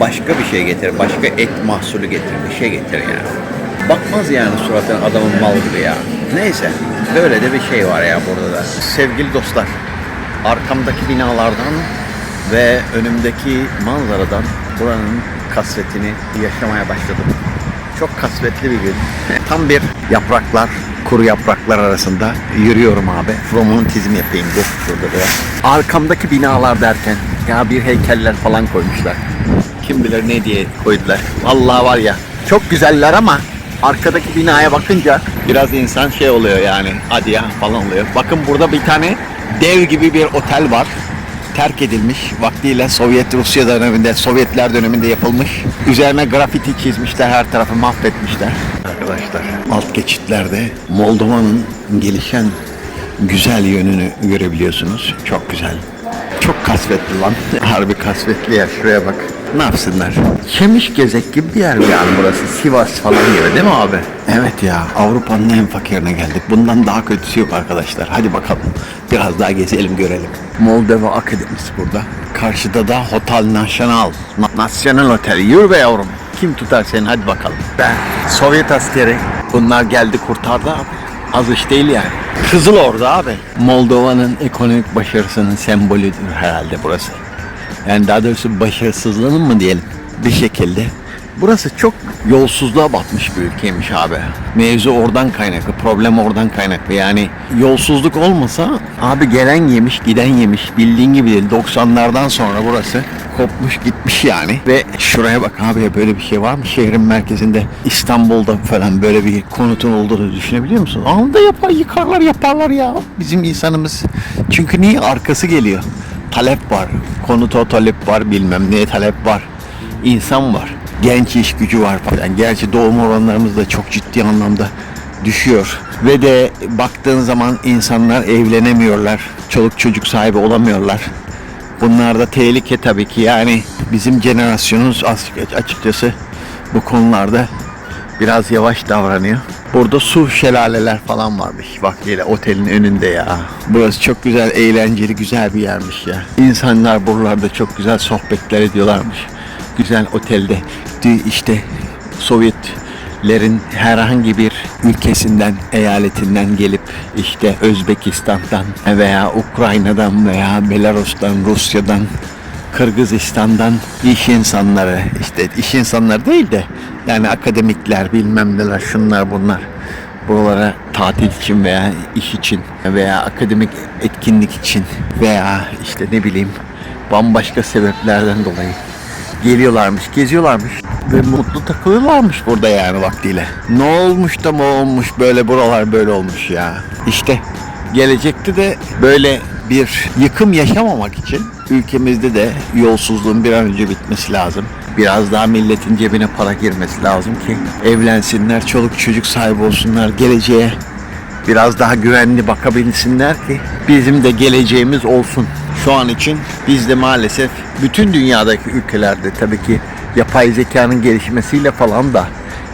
başka bir şey getir, başka et mahsulü getir, bir şey getir yani. Bakmaz yani suratına adamın mal gibi ya. Neyse, böyle de bir şey var ya burada da. Sevgili dostlar, arkamdaki binalardan ve önümdeki manzaradan buranın kasvetini yaşamaya başladım. Çok kasvetli bir gün. Tam bir yapraklar, kuru yapraklar arasında yürüyorum abi. Romantizm yapayım dur şurada biraz. Arkamdaki binalar derken ya bir heykeller falan koymuşlar. Kim bilir ne diye koydular. Vallahi var ya çok güzeller ama arkadaki binaya bakınca biraz insan şey oluyor yani hadi ya falan oluyor. Bakın burada bir tane dev gibi bir otel var terk edilmiş. Vaktiyle Sovyet Rusya döneminde, Sovyetler döneminde yapılmış. Üzerine grafiti çizmişler, her tarafı mahvetmişler. Arkadaşlar alt geçitlerde Moldova'nın gelişen güzel yönünü görebiliyorsunuz. Çok güzel. Çok kasvetli lan. Harbi kasvetli yer. Şuraya bak. Ne yapsınlar? Çemiş gezek gibi bir yer yani burası. Sivas falan gibi değil mi abi? Evet ya. Avrupa'nın en fakirine geldik. Bundan daha kötüsü yok arkadaşlar. Hadi bakalım. Biraz daha gezelim görelim. Moldova Akademisi burada. Karşıda da Hotel National. Na- National Otel. Yürü be yavrum. Kim tutar seni? Hadi bakalım. Ben Sovyet askeri. Bunlar geldi kurtardı abi. Az iş değil yani. Kızıl orada abi. Moldova'nın ekonomik başarısının sembolüdür herhalde burası. Yani daha doğrusu başarısızlığının mı diyelim bir şekilde. Burası çok yolsuzluğa batmış bir ülkeymiş abi. Mevzu oradan kaynaklı, problem oradan kaynaklı. Yani yolsuzluk olmasa abi gelen yemiş, giden yemiş. Bildiğin gibi değil. 90'lardan sonra burası kopmuş gitmiş yani. Ve şuraya bak abi böyle bir şey var mı? Şehrin merkezinde İstanbul'da falan böyle bir konutun olduğunu düşünebiliyor musun? Anında yapar, yıkarlar yaparlar ya. Bizim insanımız. Çünkü niye? Arkası geliyor. Talep var. Konuta talep var bilmem neye talep var. İnsan var. Genç iş gücü var falan. Gerçi doğum oranlarımız da çok ciddi anlamda düşüyor. Ve de baktığın zaman insanlar evlenemiyorlar. Çoluk çocuk sahibi olamıyorlar. Bunlar da tehlike tabii ki. Yani bizim jenerasyonumuz açıkçası bu konularda biraz yavaş davranıyor. Burada su şelaleler falan varmış vaktiyle otelin önünde ya. Burası çok güzel, eğlenceli, güzel bir yermiş ya. İnsanlar buralarda çok güzel sohbetler ediyorlarmış. Güzel otelde işte Sovyetlerin herhangi bir ülkesinden, eyaletinden gelip işte Özbekistan'dan veya Ukrayna'dan veya Belarus'tan, Rusya'dan Kırgızistan'dan iş insanları işte iş insanları değil de yani akademikler bilmem neler şunlar bunlar buralara tatil için veya iş için veya akademik etkinlik için veya işte ne bileyim bambaşka sebeplerden dolayı geliyorlarmış, geziyorlarmış ve mutlu takılıyorlarmış burada yani vaktiyle. Ne olmuş da mı olmuş böyle buralar böyle olmuş ya. İşte gelecekte de böyle bir yıkım yaşamamak için ülkemizde de yolsuzluğun bir an önce bitmesi lazım. Biraz daha milletin cebine para girmesi lazım ki evlensinler, çoluk çocuk sahibi olsunlar, geleceğe biraz daha güvenli bakabilsinler ki bizim de geleceğimiz olsun. Şu an için biz de maalesef bütün dünyadaki ülkelerde tabii ki yapay zekanın gelişmesiyle falan da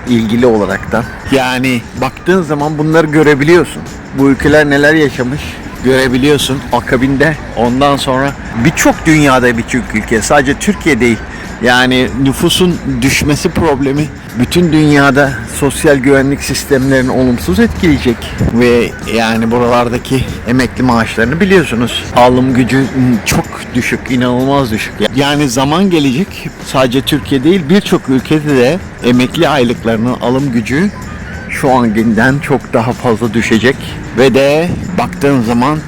ilgili olaraktan yani baktığın zaman bunları görebiliyorsun. Bu ülkeler neler yaşamış görebiliyorsun akabinde. Ondan sonra birçok dünyada birçok ülke sadece Türkiye değil yani nüfusun düşmesi problemi bütün dünyada sosyal güvenlik sistemlerini olumsuz etkileyecek ve yani buralardaki emekli maaşlarını biliyorsunuz alım gücü çok düşük inanılmaz düşük. Yani zaman gelecek sadece Türkiye değil birçok ülkede de emekli aylıklarının alım gücü şu ankinden çok daha fazla düşecek ve de baktığın zaman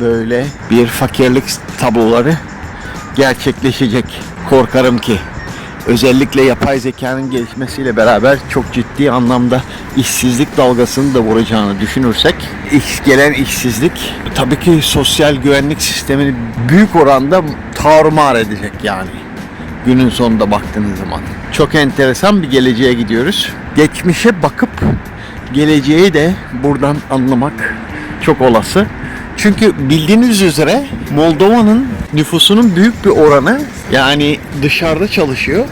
böyle bir fakirlik tabloları gerçekleşecek. Korkarım ki özellikle yapay zekanın gelişmesiyle beraber çok ciddi anlamda işsizlik dalgasını da vuracağını düşünürsek iş, gelen işsizlik tabii ki sosyal güvenlik sistemini büyük oranda tarumar edecek yani günün sonunda baktığınız zaman. Çok enteresan bir geleceğe gidiyoruz. Geçmişe bakıp geleceği de buradan anlamak çok olası. Çünkü bildiğiniz üzere Moldova'nın nüfusunun büyük bir oranı yani dışarıda çalışıyor.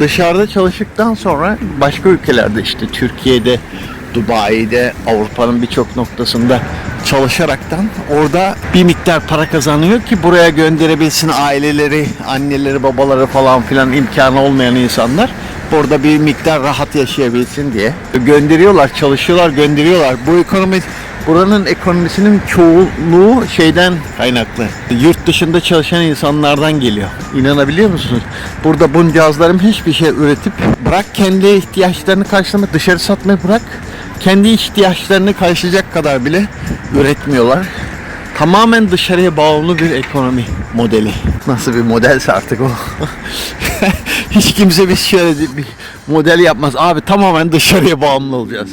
Dışarıda çalıştıktan sonra başka ülkelerde işte Türkiye'de Dubai'de Avrupa'nın birçok noktasında çalışaraktan orada bir miktar para kazanıyor ki buraya gönderebilsin aileleri, anneleri, babaları falan filan imkanı olmayan insanlar burada bir miktar rahat yaşayabilsin diye gönderiyorlar, çalışıyorlar, gönderiyorlar. Bu ekonomi buranın ekonomisinin çoğunluğu şeyden kaynaklı. Yurt dışında çalışan insanlardan geliyor. İnanabiliyor musunuz? Burada buncağızlarım hiçbir şey üretip bırak kendi ihtiyaçlarını karşılama dışarı satmayı bırak kendi ihtiyaçlarını karşılayacak kadar bile üretmiyorlar. Tamamen dışarıya bağımlı bir ekonomi modeli. Nasıl bir modelse artık o. Hiç kimse biz şöyle şey bir model yapmaz. Abi tamamen dışarıya bağımlı olacağız.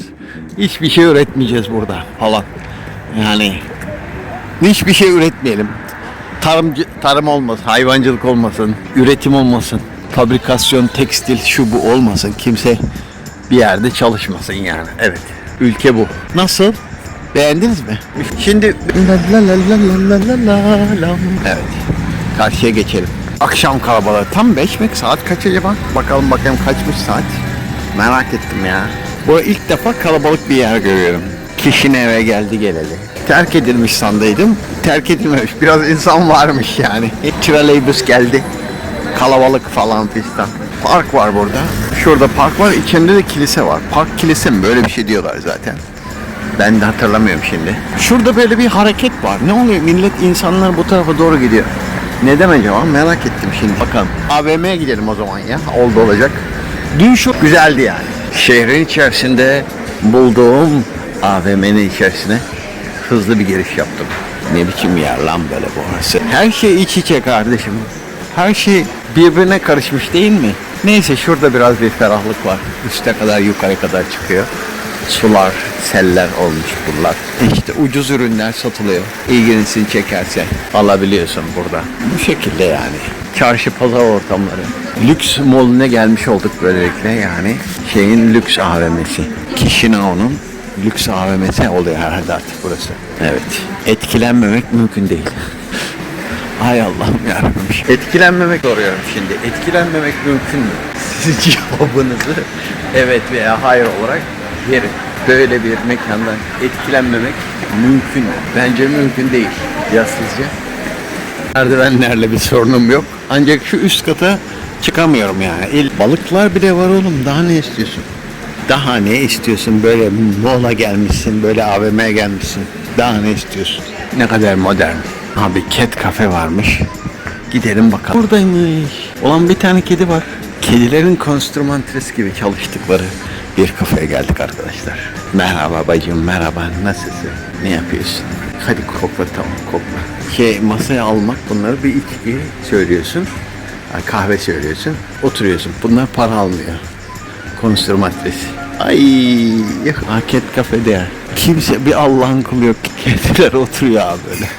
Hiçbir şey üretmeyeceğiz burada falan. Yani hiçbir şey üretmeyelim. Tarım, tarım olmasın, hayvancılık olmasın, üretim olmasın, fabrikasyon, tekstil şu bu olmasın. Kimse bir yerde çalışmasın yani. Evet. Ülke bu. Nasıl? Beğendiniz mi? Şimdi... Evet. Karşıya geçelim. Akşam kalabalığı. Tam 5 mi? Saat kaç acaba? Bakalım bakalım kaçmış saat. Merak ettim ya. Bu ilk defa kalabalık bir yer görüyorum. Kişinin eve geldi geleli. Terk edilmiş sandıydım. Terk edilmemiş. Biraz insan varmış yani. Trolleybüs geldi. Kalabalık falan fistan. Park var burada. Şurada park var. İçinde de kilise var. Park kilise mi? Böyle bir şey diyorlar zaten. Ben de hatırlamıyorum şimdi. Şurada böyle bir hareket var. Ne oluyor? Millet insanlar bu tarafa doğru gidiyor. Neden acaba? Merak ettim şimdi. Bakalım. AVM'ye gidelim o zaman ya. Oldu olacak. Dün şu güzeldi yani. Şehrin içerisinde bulduğum AVM'nin içerisine hızlı bir giriş yaptım. Ne biçim yer lan böyle burası. Her şey iç içe kardeşim. Her şey birbirine karışmış değil mi? Neyse şurada biraz bir ferahlık var. Üste kadar yukarı kadar çıkıyor. Sular, seller olmuş buralar. İşte ucuz ürünler satılıyor. İlginisini çekerse alabiliyorsun burada. Bu şekilde yani. Çarşı pazar ortamları. Lüks molüne gelmiş olduk böylelikle yani. Şeyin lüks AVM'si. Kişinao'nun lüks AVM'si oluyor herhalde artık burası. Evet. Etkilenmemek mümkün değil. Ay Allah'ım yarabbim. Etkilenmemek soruyorum şimdi. Etkilenmemek mümkün mü? Siz cevabınızı evet veya hayır olarak verin. Böyle bir mekandan etkilenmemek mümkün mü? Bence mümkün değil. Ya sizce? Merdivenlerle bir sorunum yok. Ancak şu üst kata çıkamıyorum yani. El, balıklar bile var oğlum. Daha ne istiyorsun? Daha ne istiyorsun? Böyle mola gelmişsin, böyle AVM'ye gelmişsin. Daha ne istiyorsun? Ne kadar modern. Abi cat kafe varmış. Gidelim bakalım. Buradaymış. Olan bir tane kedi var. Kedilerin konstrümantresi gibi çalıştıkları bir kafeye geldik arkadaşlar. Merhaba bacım, merhaba. Nasılsın? Ne yapıyorsun? Hadi kokla tamam kokla. Şey masaya almak bunları bir içki söylüyorsun. Kahve söylüyorsun. Oturuyorsun. Bunlar para almıyor konstrümatresi. Ay, haket kafede ya. Kimse bir Allah'ın kulu yok. Kediler oturuyor abi böyle.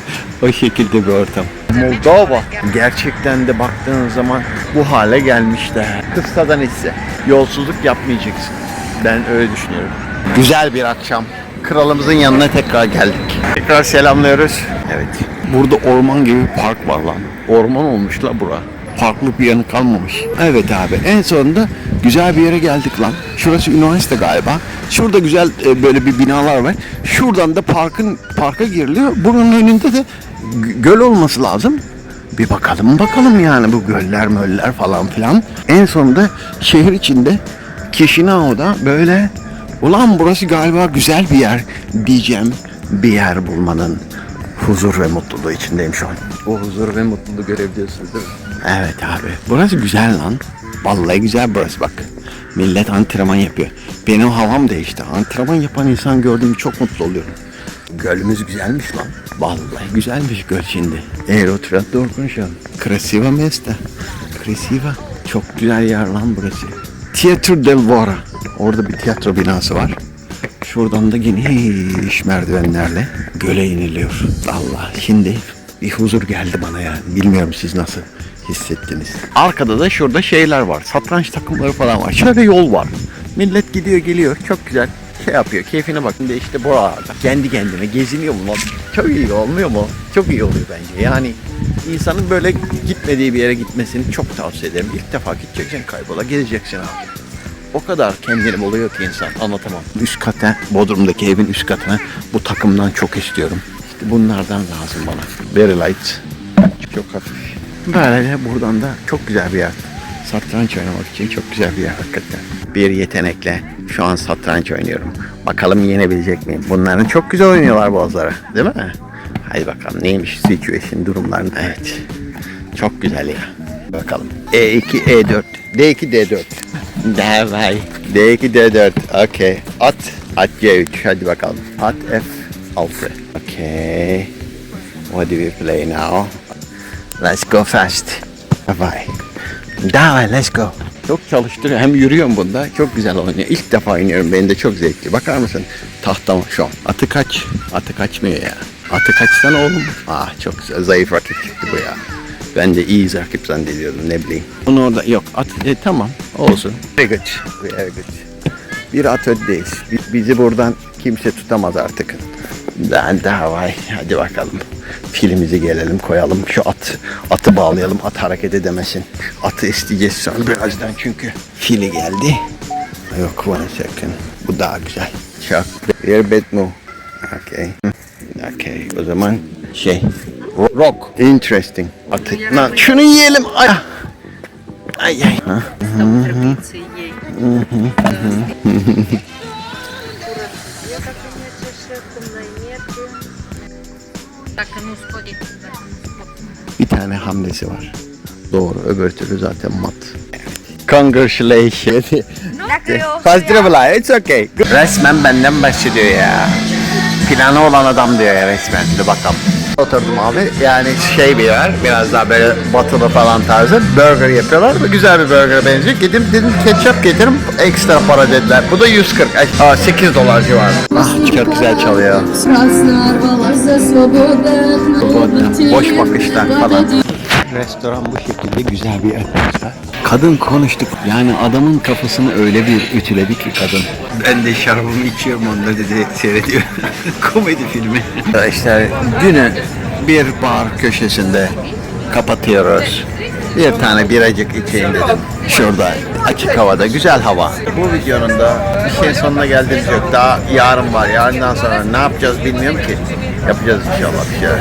O şekilde bir ortam. Moldova. Gerçekten de baktığın zaman bu hale gelmişler. Kıssadan hisse. Yolsuzluk yapmayacaksın. Ben öyle düşünüyorum. Güzel bir akşam. Kralımızın yanına tekrar geldik. Tekrar selamlıyoruz. Evet. Burada orman gibi bir park var lan. Orman olmuş la bura farklı bir yanı kalmamış. Evet abi en sonunda güzel bir yere geldik lan. Şurası üniversite galiba. Şurada güzel e, böyle bir binalar var. Şuradan da parkın parka giriliyor. Bunun önünde de göl olması lazım. Bir bakalım bakalım yani bu göller möller falan filan. En sonunda şehir içinde Kişinao'da böyle ulan burası galiba güzel bir yer diyeceğim bir yer bulmanın huzur ve mutluluğu içindeyim şu an. O huzur ve mutluluğu görebiliyorsunuz değil mi? Evet abi. Burası güzel lan. Vallahi güzel burası bak. Millet antrenman yapıyor. Benim havam değişti. Antrenman yapan insan gördüğüm çok mutlu oluyorum. Gölümüz güzelmiş lan. Vallahi güzelmiş göl şimdi. Eğer doğru konuşalım. Krasiva Mesta. Krasiva. Çok güzel yer lan burası. Teatro del Vora. Orada bir tiyatro binası var. Şuradan da geniş merdivenlerle göle iniliyor. Allah şimdi bir huzur geldi bana yani. Bilmiyorum siz nasıl hissettiniz. Arkada da şurada şeyler var. Satranç takımları falan var. Şöyle yol var. Millet gidiyor geliyor. Çok güzel şey yapıyor. Keyfine bakın de işte buralarda. Kendi kendine geziniyor mu? Çok iyi olmuyor mu? Çok iyi oluyor bence. Yani insanın böyle gitmediği bir yere gitmesini çok tavsiye ederim. İlk defa gideceksin kaybola gezeceksin abi. O kadar kendini buluyor ki insan anlatamam. Üst kata, Bodrum'daki evin üst katına bu takımdan çok istiyorum. İşte bunlardan lazım bana. Very light. Çok hafif. Böyle buradan da çok güzel bir yer. Satranç oynamak için çok güzel bir yer hakikaten. Bir yetenekle şu an satranç oynuyorum. Bakalım yenebilecek miyim? Bunların çok güzel oynuyorlar bozları. Değil mi? Hadi bakalım neymiş situation durumlar. Evet. Çok güzel ya. Bakalım. E2, E4. D2, D4. Davay. D2, D4. Okey. At. At C3. Hadi bakalım. At F6. Okay. What do we play now? Let's go fast. Bye bye. Davay let's go. Çok çalıştırıyor. Hem yürüyorum bunda. Çok güzel oynuyor. İlk defa oynuyorum. Benim de çok zevkli. Bakar mısın? Tahtam şu an. Atı kaç. Atı kaçmıyor ya. Atı kaçsana oğlum. Ah çok güzel. Zayıf rakip çıktı bu ya. Ben de iyi rakip zannediyordum ne bileyim. Onu orada yok. At e, tamam olsun. Very good. Bir at öndeyiz. Bi- Bizi buradan kimse tutamaz artık. Ben daha vay. Hadi bakalım. Filimizi gelelim koyalım. Şu at, atı bağlayalım. At hareket edemesin. Atı isteyeceğiz sonra birazdan çünkü. Fili geldi. Yok one second. Bu daha güzel. Çok. Yer bet mu? Okay. Okay. O zaman şey. Rock. Interesting. Atı. Lan şunu yiyelim. Ay. Ay ay. Hı -hı. Hı -hı. Bir tane hamlesi var. Doğru. Öbür türlü zaten mat. Congratulations. Fazdırabla. It's okay. Resmen benden bahsediyor ya. Planı olan adam diyor ya resmen. Dur bakalım oturdum abi. Yani şey bir yer biraz daha böyle batılı falan tarzı burger yapıyorlar. Güzel bir burger benziyor. Gittim dedim ketçap getirin ekstra para dediler. Bu da 140. Aa, 8 dolar civarı. Ah çok güzel çalıyor. Boş bakışlar falan. Restoran bu şekilde güzel bir atmosfer. Kadın konuştuk. Yani adamın kafasını öyle bir ütüledi ki kadın. Ben de şarabımı içiyorum onları dedi seyrediyor. Komedi filmi. İşte günü bir bar köşesinde kapatıyoruz. Bir tane biracık içeyim dedim. Şurada açık havada güzel hava. Bu videonun da bir şey sonuna geldiğimiz yok. Daha yarın var. Yarından sonra ne yapacağız bilmiyorum ki. Yapacağız inşallah bir şeyler.